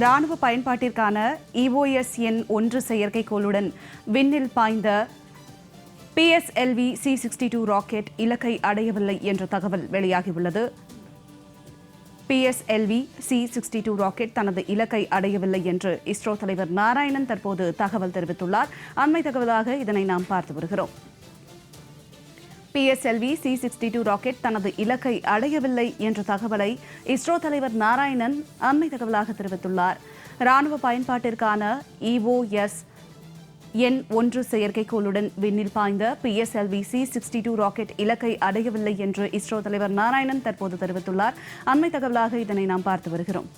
ராணுவ பயன்பாட்டிற்கான இஓஎஸ் எண் ஒன்று செயற்கைக்கோளுடன் விண்ணில் பாய்ந்த PSLV C sixty two rocket இலக்கை அடையவில்லை என்ற தகவல் வெளியாகியுள்ளது. PSLV C sixty two rocket தனது இலக்கை அடையவில்லை என்று இஸ்ரோ தலைவர் நாராயணன் தற்போது தகவல் தெரிவித்துள்ளார். அண்மை தகவலாக இதனை நாம் பார்த்து வருகிறோம். PSLV C sixty two rocket தனது இலக்கை அடையவில்லை என்ற தகவலை இஸ்ரோ தலைவர் நாராயணன் அண்மை தகவலாக தெரிவித்துள்ளார். ராணுவ பயன்பாட்டிற்கான இஓஎஸ் எண் ஒன்று செயற்கைக்கோளுடன் விண்ணில் பாய்ந்த PSLV C sixty two rocket இலக்கை அடையவில்லை என்று இஸ்ரோ தலைவர் நாராயணன் தற்போது தெரிவித்துள்ளார். அண்மை தகவலாக இதனை நாம் பார்த்து வருகிறோம்.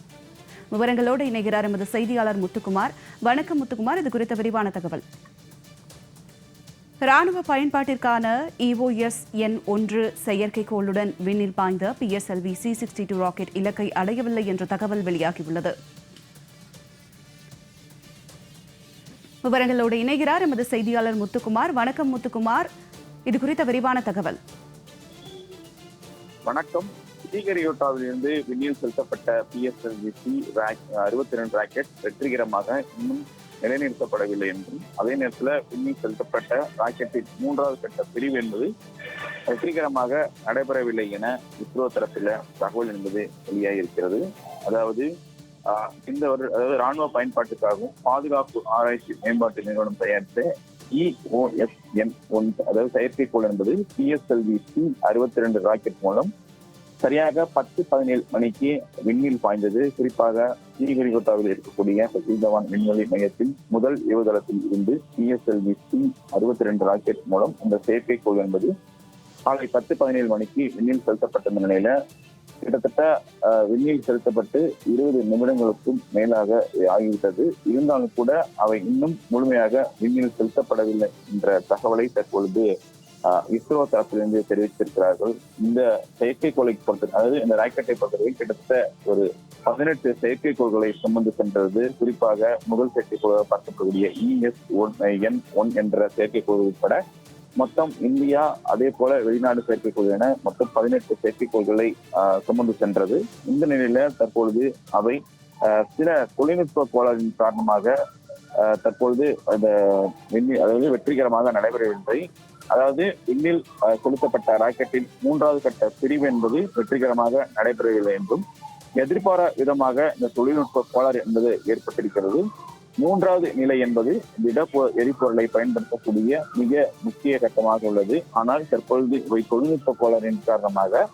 விவரங்களோடு இணைகிறார் எமது செய்தியாளர் முத்துக்குமார். வணக்கம் முத்துக்குமார். இது குறித்த விரிவான தகவல். ராணுவ பயன்பாட்டிற்கான இஓஎஸ் எண் ஒன்று செயற்கைக்கோளுடன் விண்ணில் பாய்ந்த PSLV C sixty two rocket இலக்கை அடையவில்லை என்ற தகவல் வெளியாகியுள்ளது. விவரங்களோடு இணைகிறார் எமது செய்தியாளர் முத்துக்குமார். வணக்கம் முத்துக்குமார். இது குறித்த விரிவான தகவல். வணக்கம். ஸ்ரீகரியோட்டாவிலிருந்து விண்ணில் செலுத்தப்பட்ட பிஎஸ்எல்வி சி அறுபத்தி ரெண்டு ராக்கெட் வெற்றிகரமாக இன்னும் நிலைநிறுத்தப்படவில்லை என்றும் அதே நேரத்தில் விண்ணில் செலுத்தப்பட்ட ராக்கெட்டின் மூன்றாவது கட்ட பிரிவு என்பது வெற்றிகரமாக நடைபெறவில்லை என இஸ்ரோ தரப்பில் தகவல் என்பது வெளியாகி இருக்கிறது அதாவது ஆஹ், இந்த ஒரு அதாவது ராணுவ பயன்பாட்டுக்காகவும் பாதுகாப்பு ஆராய்ச்சி மேம்பாட்டு நிறுவனம் தயாரித்த இஓஎஸ்எம் ஒன் அதாவது செயற்கைக்கோள் என்பது பிஎஸ்எல்வி சி அறுபத்தி ரெண்டு ராக்கெட் மூலம் சரியாக பத்து பதினேழு மணிக்கு விண்ணில் பாய்ந்தது. குறிப்பாக ஸ்ரீஹரிகோட்டாவில் இருக்கக்கூடிய சதீஷ் தவான் விண்வெளி மையத்தில் முதல் ஏவுதளத்தில் இருந்து பிஎஸ்எல்வி சி அறுபத்தி ரெண்டு ராக்கெட் மூலம் இந்த செயற்கைக்கோள் என்பது காலை பத்து பதினேழு மணிக்கு விண்ணில் செலுத்தப்பட்ட நிலையில கிட்டத்தட்ட விண்ணில் செலுத்தப்பட்டு இருபது நிமிடங்களுக்கும் மேலாக ஆகிவிட்டது. இருந்தாலும் கூட அவை இன்னும் முழுமையாக விண்ணில் செலுத்தப்படவில்லை என்ற தகவலை தற்பொழுது இஸ்ரோ தரப்பிலிருந்து தெரிவித்திருக்கிறார்கள். இந்த செயற்கைக்கோளை பொறுத்த அதாவது இந்த ராக்கெட்டை பொறுத்தவரை கிட்டத்தட்ட ஒரு பதினெட்டு செயற்கைக்கோள்களை சுமந்து சென்றது. குறிப்பாக முதல் செயற்கைக்கோளாக பார்க்கக்கூடிய இஎஸ் ஒன் என் ஒன் என்ற செயற்கைக்கோள் உட்பட மொத்தம் இந்தியா அதே போல வெளிநாடு செயற்கைக்கோள் என மொத்தம் பதினெட்டு செயற்கைக்கோள்களை சுமந்து சென்றது. இந்த நிலையில தற்பொழுது அவை சில தொழில்நுட்ப கோளாறின் காரணமாக தற்பொழுது அந்த அதாவது வெற்றிகரமாக நடைபெறவில்லை. அதாவது விண்ணில் அஹ், செலுத்தப்பட்ட ராக்கெட்டின் மூன்றாவது கட்ட பிரிவு என்பது வெற்றிகரமாக நடைபெறவில்லை என்றும் எதிர்பாரா விதமாக இந்த தொழில்நுட்ப கோளாறு என்பது ஏற்பட்டிருக்கிறது. மூன்றாவது நிலை என்பது திட பொ- எரிபொருளை பயன்படுத்தக்கூடிய மிக முக்கிய கட்டமாக உள்ளது. ஆனால் தற்பொழுது இவை தொழில்நுட்ப கோளாறின் காரணமாக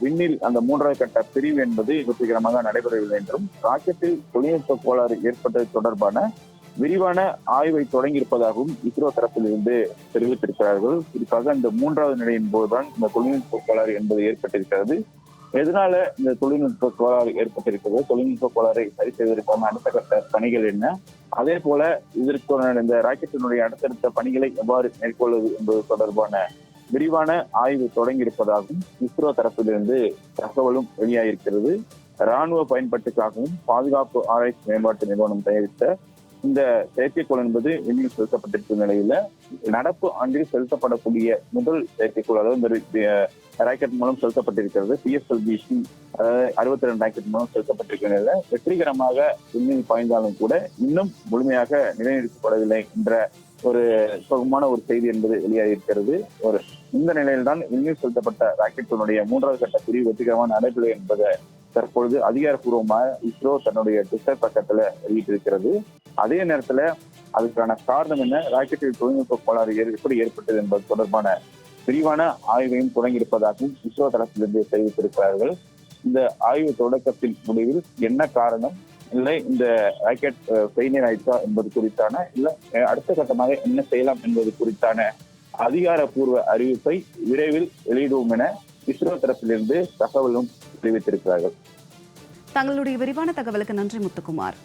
விண்ணில் அந்த மூன்றாவது கட்ட பிரிவு என்பது வெற்றிகரமாக நடைபெறவில்லை என்றும் ராக்கெட்டில் தொழில்நுட்ப கோளாறு ஏற்பட்டது தொடர்பான விரிவான ஆய்வை தொடங்கியிருப்பதாகவும் இஸ்ரோ தரப்பில் இருந்து தெரிவித்திருக்கிறார்கள். குறிப்பாக இந்த மூன்றாவது நிலையின் போதுதான் இந்த தொழில்நுட்ப கோளாறு என்பது ஏற்பட்டிருக்கிறது. எதனால இந்த தொழில்நுட்ப கோளாறு ஏற்பட்டிருக்கிறது? தொழில்நுட்ப கோளாறை சரி செய்வதற்கான அடுத்த கட்ட பணிகள் என்ன? அதே போல இதற்கு இந்த ராக்கெட்டினுடைய அடுத்தடுத்த பணிகளை எவ்வாறு மேற்கொள்வது என்பது தொடர்பான விரிவான ஆய்வு தொடங்கியிருப்பதாகவும் இஸ்ரோ தரப்பிலிருந்து தகவலும் வெளியாகியிருக்கிறது ராணுவ பயன்பாட்டுக்காகவும் பாதுகாப்பு ஆராய்ச்சி மேம்பாட்டு நிறுவனம் தயாரித்த இந்த செயற்கைக்கோள் என்பது விண்ணில் செலுத்தப்பட்டிருக்கும் நிலையில நடப்பு ஆண்டில் செலுத்தப்படக்கூடிய முதல் செயற்கைக்கோள் அதாவது இந்த ராக்கெட் மூலம் செலுத்தப்பட்டிருக்கிறது பிஎஸ்எல்பிசி அறுபத்தி ரெண்டு ராக்கெட் மூலம் செலுத்தப்பட்டிருக்கிற நிலையில வெற்றிகரமாக விண்ணில் பாய்ந்தாலும் கூட இன்னும் முழுமையாக நிலைநிறுத்தப்படவில்லை என்ற ஒரு சுகமான ஒரு செய்தி என்பது வெளியாகி இருக்கிறது ஒரு இந்த நிலையில்தான் விண்ணில் செலுத்தப்பட்ட ராக்கெட்டினுடைய மூன்றாவது கட்ட பிரிவு வெற்றிகரமாக நடைபெறும் என்பதை தற்பொழுது அதிகாரப்பூர்வமாக இஸ்ரோ தன்னுடைய ட்விட்டர் பக்கத்துல வெளியிட்டிருக்கிறது. அதே நேரத்துல அதுக்கான காரணம் என்ன? ராக்கெட்டில் தொழில்நுட்ப கோளாறு எப்படி ஏற்பட்டது என்பது தொடர்பான விரிவான ஆய்வையும் தொடங்கியிருப்பதாகவும் இஸ்ரோ தரப்பிலிருந்து தெரிவித்திருக்கிறார்கள். இந்த ஆய்வு தொடக்கத்தின் முடிவில் என்ன காரணம்? இல்லை இந்த ராக்கெட் ஃபெயிலியர் ஆயிடுச்சா என்பது குறித்தான இல்ல அடுத்த கட்டமாக என்ன செய்யலாம் என்பது குறித்தான அதிகாரப்பூர்வ அறிவிப்பை விரைவில் வெளியிடுவோம் என இஸ்ரோ தரப்பிலிருந்து தகவலும் தெரிவித்திருக்கிறார்கள். தங்களுடைய விரிவான தகவலுக்கு நன்றி முத்துக்குமார்.